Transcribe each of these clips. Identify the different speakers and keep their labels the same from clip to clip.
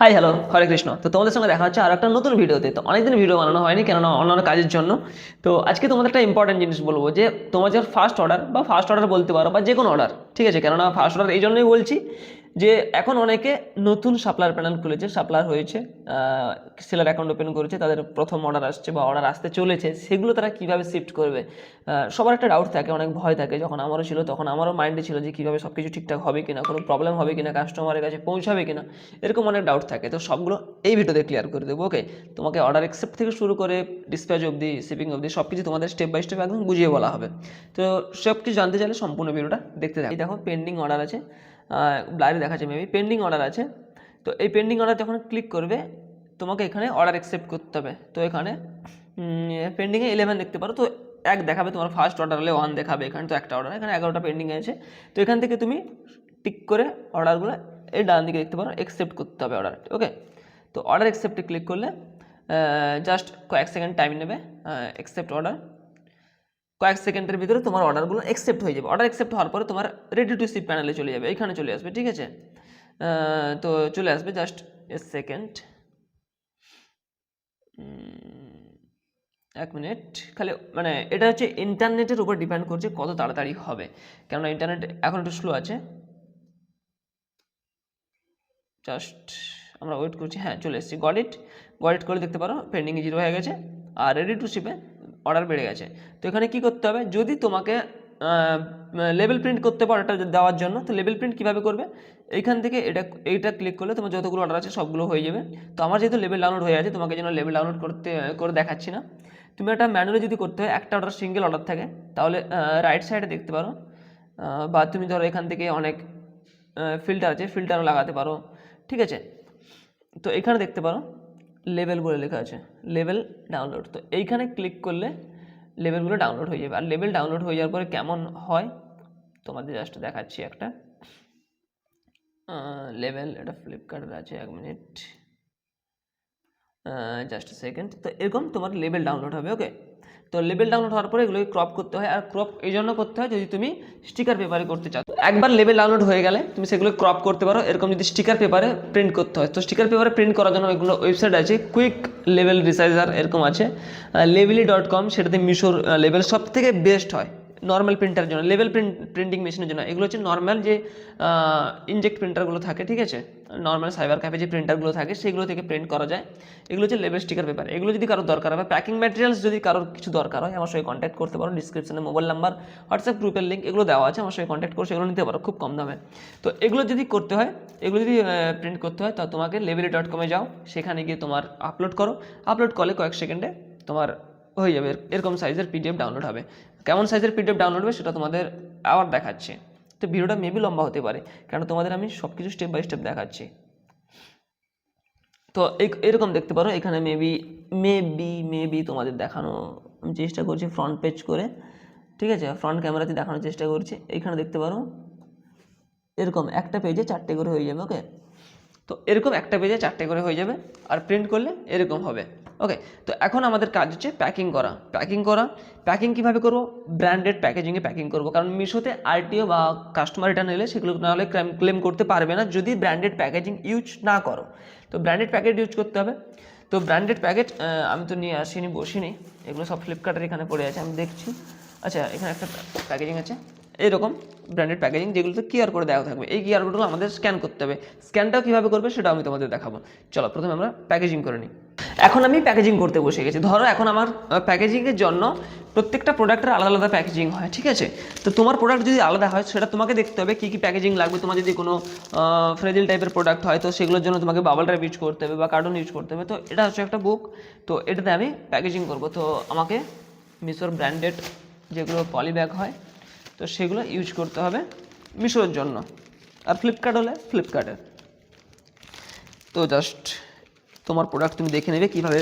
Speaker 1: Hi hello হরে কৃষ্ণ তো তোমাদের সঙ্গে দেখা হচ্ছে আর একটা নতুন ভিডিওতে। তো অনেকদিন ভিডিও বানানো হয়নি, কেননা অন্যান্য কাজের জন্য। তো আজকে তোমাদের একটা ইম্পর্টেন্ট জিনিস বলব যে, তোমার যে ফার্স্ট অর্ডার বা ফার্স্ট অর্ডার বলতে পারো বা যে কোনো অর্ডার ঠিক আছে? কেননা ফার্স্ট অর্ডার এই জন্যই বলছি যে এখন অনেকে নতুন সাপ্লার প্যানেল খুলেছে সাপ্লার হয়েছে সেলার অ্যাকাউন্ট ওপেন করেছে, তাদের প্রথম অর্ডার আসছে বা অর্ডার আসতে চলেছে, সেগুলো তারা কীভাবে শিফট করবে? সবার একটা ডাউট থাকে, অনেক ভয় থাকে। যখন আমারও ছিল, তখন আমারও মাইন্ডে ছিল যে কীভাবে সব কিছু ঠিকঠাক হবে কিনা, কোনো প্রবলেম হবে কিনা কাস্টমারের কাছে পৌঁছাবে কিনা, এরকম অনেক ডাউট থাকে। তো সবগুলো এই ভিডিওতে ক্লিয়ার করে দেবো ওকে তোমাকে অর্ডার অ্যাকসেপ্ট থেকে শুরু করে ডিসপ্যাচ অবধি শিপিং অবধি সব কিছু তোমাদের স্টেপ বাই স্টেপ একদম বুঝিয়ে বলা হবে। তো সব কিছু জানতে চাইলে সম্পূর্ণ ভিডিওটা দেখতে থাকি। দেখো পেন্ডিং অর্ডার আছে। ব্লারে দেখাচ্ছে মেবি পেন্ডিং অর্ডার আছে। তো এই পেন্ডিং অর্ডার যখন ক্লিক করবে, তোমাকে এখানে অর্ডার অ্যাকসেপ্ট করতে হবে। তো এখানে পেন্ডিংয়ে ইলেভেন দেখতে পারো, তো এক দেখাবে তোমার ফার্স্ট অর্ডার হলে ওয়ান দেখাবে, এখানে তো একটা অর্ডার এখানে এগারোটা পেন্ডিং আছে। তো এখান থেকে তুমি টিক করে অর্ডারগুলো এই ডান দিকে দেখতে পারো অ্যাকসেপ্ট করতে হবে অর্ডার ওকে তো অর্ডার অ্যাকসেপ্টে ক্লিক করলে জাস্ট কয়েক সেকেন্ড টাইম নেবে অ্যাকসেপ্ট অর্ডার কয়েক সেকেন্ডের ভিতরে তোমার অর্ডারগুলো অ্যাকসেপ্ট হয়ে যাবে। অর্ডার অ্যাকসেপ্ট হওয়ার পরে তোমার রেডি টু শিপ প্যানেলে চলে যাবে। এখানে চলে আসবে, ঠিক আছে? তো চলে আসবে জাস্ট এ সেকেন্ড এক মিনিট খালি মানে এটা হচ্ছে ইন্টারনেটের উপর ডিপেন্ড করছে কত তাড়াতাড়ি হবে। কেননা ইন্টারনেট এখন একটু স্লো আছে। জাস্ট আমরা ওয়েট করছি। হ্যাঁ চলে এসেছি। গড ইট গড ইট করে দেখতে পারো পেন্ডিং জিরো হয়ে গেছে। আর রেডি টু শিপে অর্ডার বেড়ে গেছে। তো এখানে কি করতে হবে? যদি তোমাকে লেভেল প্রিন্ট করতে পারো এটা দেওয়ার জন্য, তো লেভেল প্রিন্ট কীভাবে করবে? এইখান থেকে এটা, এইটা ক্লিক করলে তোমার যতগুলো অর্ডার আছে সবগুলো হয়ে যাবে। তো আমার যেহেতু লেভেল ডাউনলোড হয়ে আছে, তোমাকে যেন লেভেল ডাউনলোড করতে, করে দেখাচ্ছি না। তুমি একটা ম্যানুয়ালি যদি করতে হয়, একটা অর্ডার সিঙ্গেল অর্ডার থাকে, তাহলে রাইট সাইডে দেখতে পারো বা তুমি ধরো এখান থেকে অনেক ফিল্টার আছে ফিল্টারও লাগাতে পারো, ঠিক আছে? তো এখানে দেখতে পারো লেভেল বলে লেখা আছে লেভেল ডাউনলোড। তো এইখানে ক্লিক করলে লেভেলগুলো ডাউনলোড হয়ে যাবে। আর লেভেল ডাউনলোড হয়ে যাওয়ার পরে কেমন হয়? তোমাদের জাস্ট দেখাচ্ছি একটা। লেভেল এটা ফ্লিপকার্টের আছে, এক মিনিট জাস্ট সেকেন্ড তো এরকম তোমার লেভেল ডাউনলোড হবে ওকে তো লেবেল ডাউনলোড হওয়ার পরে এগুলোকে ক্রপ করতে হয়। আর ক্রপ এই জন্য করতে হয় যদি তুমি স্টিকার পেপারে করতে চাও। একবার লেবেল ডাউনলোড হয়ে গেলে তুমি সেগুলো ক্রপ করতে পারো। এরকম যদি স্টিকার পেপারে প্রিন্ট করতে হয়। তো স্টিকার পেপারে প্রিন্ট করার জন্য এগুলো ওয়েবসাইট আছে। কুইক লেভেল রিসাইজার এরকম আছে। লেভেলি ডট কম সেটাতে মিশোর লেভেল সব থেকে বেস্ট হয়। নর্মাল প্রিন্টারের জন্য লেভেল প্রিন্ট প্রিন্টিং মেশিনের জন্য। এগুলো হচ্ছে নর্মাল যে ইনজেক্ট প্রিন্টারগুলো থাকে, ঠিক আছে? নর্মাল সাইবার ক্যাফে যে প্রিন্টারগুলো থাকে, সেগুলো থেকে প্রিন্ট করা যায়। এগুলো হচ্ছে লেভেল স্টিকার পেপার এগুলো যদি কারোর দরকার হয় প্যাকিং ম্যাটেরিয়ালস যদি কারোর কিছু দরকার হয়, আমার সঙ্গে কন্ট্যাক্ট করতে পারো। ডিসক্রিপশনে মোবাইল নাম্বার হোয়াটসঅ্যাপ গ্রুপের লিঙ্ক এগুলো দেওয়া আছে, আমার সঙ্গে কন্ট্যাক্ট করে সেগুলো নিতে পারো, খুব কম দামে। তো এগুলো যদি করতে হয়, এগুলো যদি প্রিন্ট করতে হয়, তো তোমাকে লেভেলি ডট কমে যাও। সেখানে গিয়ে তোমার আপলোড করো। আপলোড করলে কয়েক সেকেন্ডে তোমার হয়ে যাবে, এরকম সাইজের পিডিএফ ডাউনলোড হবে। কেমন সাইজের পিডিএফ ডাউনলোড হবে সেটা তোমাদের আবার দেখাচ্ছে। তো ভিডিওটা মেবি লম্বা হতে পারে কারণ তোমাদের আমি সব কিছু স্টেপ বাই স্টেপ দেখাচ্ছি। তো এরকম দেখতে পারো, এখানে মেবি মেবি মেবি তোমাদের দেখানো আমি চেষ্টা করছি ফ্রন্ট পেজ করে। ঠিক আছে? ফ্রন্ট ক্যামেরাতে দেখানোর চেষ্টা করছি। এইখানে দেখতে পারো, এরকম একটা পেজে চারটে করে হয়ে যাবে ওকে তো এরকম একটা পেজে চারটে করে হয়ে যাবে আর প্রিন্ট করলে এরকম হবে। ওকে তো এখন আমাদের কাজ হচ্ছে প্যাকিং করা। প্যাকিং করা প্যাকিং কীভাবে করব? ব্র্যান্ডেড প্যাকেজিংয়ে প্যাকিং করব। কারণ মিশোতে আরটিও বা কাস্টমার রিটার্ন এলে সেগুলো নাহলে ক্লেম করতে পারবে না যদি ব্র্যান্ডেড প্যাকেজিং ইউজ না করো। তো ব্র্যান্ডেড প্যাকেট ইউজ করতে হবে। তো ব্র্যান্ডেড প্যাকেট আমি তো নিয়ে আসিনি, বসিনি। এগুলো সব ফ্লিপকার্টের এখানে পড়ে আছে, আমি দেখছি। আচ্ছা এখানে একটা প্যাকেজিং আছে। এরকম ব্র্যান্ডেড প্যাকেজিং যেগুলোতে কিউআর কোড দেওয়া থাকবে। এই কিউআর কোডগুলো আমাদের স্ক্যান করতে হবে। স্ক্যানটাও কীভাবে করবে সেটা আমি তোমাদের দেখাবো। চলো, প্রথমে আমরা প্যাকেজিং করে নিই। এখন আমি প্যাকেজিং করতে বসে গেছি। ধরো, এখন আমার প্যাকেজিংয়ের জন্য প্রত্যেকটা প্রোডাক্টের আলাদা আলাদা প্যাকেজিং হয়, ঠিক আছে? তো তোমার প্রোডাক্ট যদি আলাদা হয়, সেটা তোমাকে দেখতে হবে কী কী প্যাকেজিং লাগবে। তোমার যদি কোনো ফ্রেজিল টাইপের প্রোডাক্ট হয়, তো সেগুলোর জন্য তোমাকে বাবল ট্র্যাপ ইউজ করতে হবে বা কার্টুন ইউজ করতে হবে। তো এটা হচ্ছে একটা বুক তো এটাতে আমি প্যাকেজিং করব। তো আমাকে মিশোর ব্র্যান্ডেড যেগুলো পলি ব্যাগ হয় তো সেগুলো ইউজ করতে হবে মিশোর জন্য। আর ফ্লিপকার্ট হলে ফ্লিপকার্টের তো জাস্ট তোমার প্রোডাক্ট তুমি দেখে নেবে কীভাবে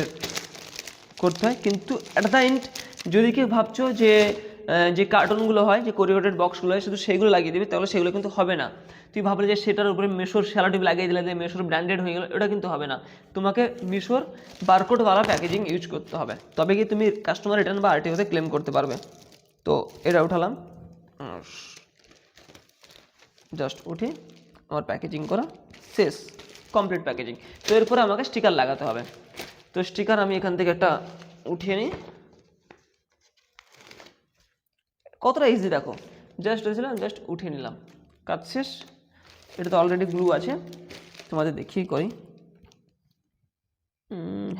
Speaker 1: করতে হয়। কিন্তু অ্যাট দ্য এন্ড যদি কেউ ভাবছ যে যে কার্টুনগুলো হয়, যে কোরিওটেড বক্সগুলো হয়, শুধু সেগুলো লাগিয়ে দেবে, তাহলে সেগুলো কিন্তু হবে না। তুই ভাবলে যে সেটার উপরে মেশোর স্যালাটিভ লাগিয়ে দিলে যে মেশোর ব্র্যান্ডেড হয়ে গেলো এটা কিন্তু হবে না। তোমাকে মিশোর বারকোডওয়ালা প্যাকেজিং ইউজ করতে হবে। তবে কি তুমি কাস্টমার রিটার্ন বা আরটিওতে ক্লেম করতে পারবে। তো এটা উঠালাম। জাস্ট উঠে আমার প্যাকেজিং করা, শেষ কমপ্লিট প্যাকেজিং তো এরপরে আমাকে স্টিকার লাগাতে হবে। তো স্টিকার আমি এখান থেকে একটা উঠিয়ে নিই। কতটা ইজি দেখো। জাস্ট হয়েছিলাম জাস্ট উঠিয়ে নিলাম। কাজ শেষ। এটা তো অলরেডি গ্লু আছে। তোমাদের দেখিয়ে করি।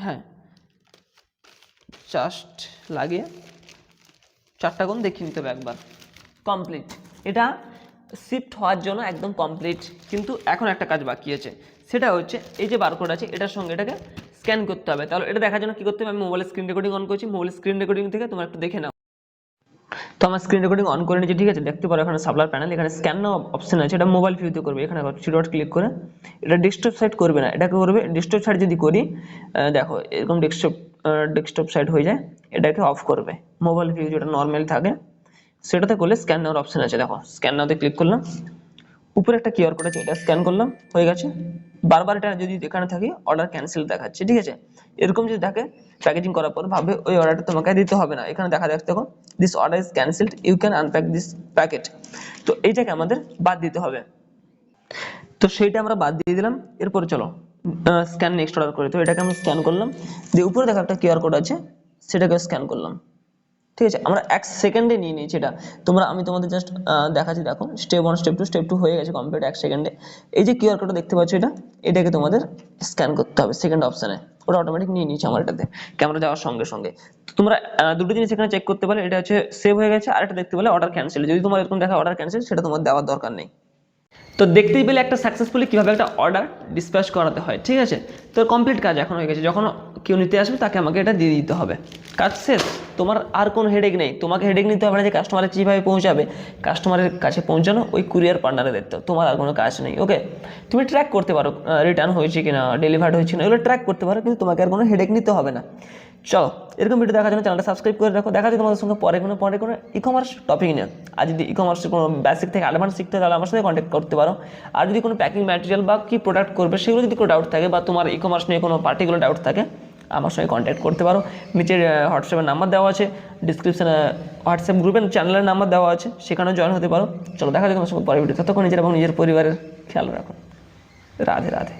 Speaker 1: হ্যাঁ। জাস্ট লাগিয়ে, চারটা কোণ দেখিয়ে নিতে হবে একবার। কমপ্লিট এটা শিফট হওয়ার জন্য একদম কমপ্লিট কিন্তু এখন একটা কাজ বাকি আছে। সেটা হচ্ছে, এই যে বারকোড আছে, এটার সঙ্গে এটাকে স্ক্যান করতে হবে। তাহলে এটা দেখার জন্য কী করতে হবে? আমি মোবাইল স্ক্রিন রেকর্ডিং অন করছি। মোবাইল স্ক্রিন রেকর্ডিং থেকে তোমরা একটু দেখে নাও। তো আমার স্ক্রিন রেকর্ডিং অন করে নিয়েছি, ঠিক আছে? দেখতে পারো এখানে সাবলার প্যানেল এখানে স্ক্যান নাও অপশন আছে। এটা মোবাইল ভিউতে করবে। এখানে থ্রি ডট ক্লিক করে। এটা ডেস্কটপ সাইট করবে না। এটাকে করবে ডেস্কটপ সাইট যদি করি দেখো, এরকম ডেস্কটপ ডেস্কটপ সাইট হয়ে যায়। এটাকে অফ করবে। মোবাইল ভিউ যেটা নর্মাল থাকে। সেটাতে করলে স্ক্যান নেওয়ার অপশন আছে। দেখো স্ক্যান নাওতে ক্লিক করলাম। উপরে একটা কিউআর কোড আছে, এটা স্ক্যান করলাম, হয়ে গেছে। বারবার এটা যদি এখানে থাকে অর্ডার ক্যান্সেল দেখাচ্ছে, ঠিক আছে? এরকম যদি থাকে প্যাকেজিং করার পর ভাবে ওই অর্ডারটা তোমাকে দিতে হবে না। এখানে দেখা যাচ্ছে, দেখো this order is cancelled you can unpack this packet তো এইটাকে আমাদের বাদ দিতে হবে। তো সেইটা আমরা বাদ দিয়ে দিলাম। এরপরে চলো স্ক্যান নেক্সট অর্ডার করে। তো এটাকে আমি স্ক্যান করলাম। দিয়ে উপরে দেখো একটা কিউআর কোড আছে সেটাকে স্ক্যান করলাম। ঠিক আছে, আমরা এক সেকেন্ডে নিয়ে নিয়েছি এটা। তোমরা, আমি তোমাদের জাস্ট দেখাচ্ছি, দেখো step one step two step two হয়ে গেছে কমপ্লিট এক সেকেন্ডে এই যে কিউআর কোডটা দেখতে পাচ্ছ এটা, এটাকে তোমাদের স্ক্যান করতে হবে সেকেন্ড অপশানে ওটা অটোমেটিক নিয়ে নিয়েছে আমার এটাতে ক্যামেরা যাওয়ার সঙ্গে সঙ্গে। তোমরা দুটো জিনিস এখানে চেক করতে পারো এটা হচ্ছে সেভ হয়ে গেছে আর এটা দেখতে পেলে অর্ডার ক্যান্সেল যদি তোমার এরকম দেখা অর্ডার ক্যান্সেল সেটা তোমার দেওয়ার দরকার নেই। তো দেখতেই পেলে একটা সাকসেসফুলি কীভাবে একটা অর্ডার ডিসপ্যাচ করাতে হয়, ঠিক আছে? তো কমপ্লিট কাজ এখন হয়ে গেছে। যখন কেউ নিতে আসবে, তাকে আমাকে এটা দিয়ে দিতে হবে। কাজ শেষ। তোমার আর কোনো হেডেক নেই। তোমাকে হেডেক নিতে হবে না যে কাস্টমারের কীভাবে পৌঁছাবে। কাস্টমারের কাছে পৌঁছানো, ওই কুরিয়ার পার্টনারে দেখতে তোমার আর কোনো কাজ নেই। ওকে তুমি ট্র্যাক করতে পারো রিটার্ন হয়েছে কিনা ডেলিভার্ড হয়েছে না এগুলো ট্র্যাক করতে পারো, কিন্তু তোমাকে আর কোনো হেডেক নিতে হবে না। চলো, এরকম ভিডিও দেখার জন্য চ্যানেলটা সাবস্ক্রাইব করে রাখো। দেখা যায় তোমাদের সঙ্গে পরে কোনো পরে কোনো ই কমার্স টপিক নিয়ে। আর যদি ই কমার্সের কোনো বেসিক থেকে অ্যাডভান্স শিখতে হয় তাহলে আমার সাথে কন্ট্যাক্ট করতে পারো। আর যদি কোনো প্যাকিং ম্যাটেরিয়াল বা কি প্রোডাক্ট করবে, সেগুলো যদি কোনো ডাউট থাকে বা তোমার ই কমার্স নিয়ে কোনো পার্টিকুলার ডাউট থাকে আমার সঙ্গে কন্ট্যাক্ট করতে পারো। নিচের হোয়াটসঅ্যাপের নাম্বার দেওয়া আছে ডিসক্রিপশানে হোয়াটসঅ্যাপ গ্রুপের চ্যানেলের নাম্বার দেওয়া আছে, সেখানেও জয়েন হতে পারো। চলো দেখা যাবে তোমার সঙ্গে পরে ভিডিও ততক্ষণ নিজের এবং নিজের পরিবারের খেয়াল রাখো। রাধে রাধে।